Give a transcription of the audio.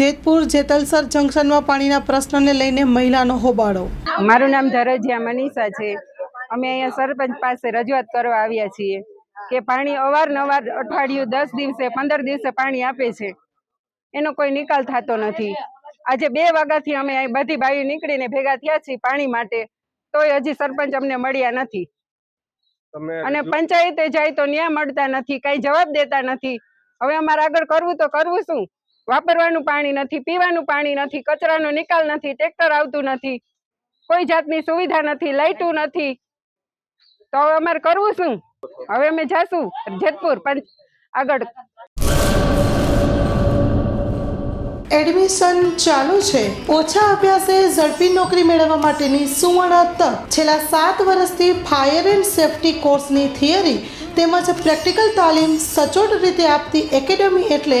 જેતપુર જેતલસર જંકશનમાં પાણીના પ્રશ્નને લઈને મહિલાનો હોબાળો. મારું નામ ધરજીયા મનીષા છે. અમે અહીંયા સરપંચ પાસે રજૂઆત કરવા આવ્યા છીએ કે પાણી અવારનવાર અઠવાડિયું દસ દિવસે પંદર દિવસે પાણી આપે છે. એનો કોઈ નિકાલ થતો નથી. આજે બે વાગ્યાથી અમે અહીં બધી બાયું નીકળીને ભેગા થયા છીએ પાણી માટે. તોય હજી સરપંચ અમને મળ્યા નથી. અને પંચાયતે જાય તો ન્યાય મળતા નથી કઈ જવાબ દેતા નથી. હવે અમારે આગળ કરવું તો કરવું શું? વાપરવાનું પાણી નથી, પીવાનું પાણી નથી, કચરાનો નિકાલ નથી, ટ્રેક્ટર આવતું નથી, કોઈ જાતની સુવિધા નથી લાઇટું નથી. તો હવે અમારે કરવું શું? હવે અમે જાશું જેતપુર પંચ આગળ. એડમિશન ચાલુ છે. ઓછા અભ્યાસે ઝડપી નોકરી મેળવવા માટેની સુવર્ણ તક. છેલ્લા સાત વર્ષથી ફાયર એન્ડ સેફટી કોર્સની થિયરી તેમજ પ્રેક્ટિકલ તાલીમ સચોટ રીતે આપતી એકેડમી એટલે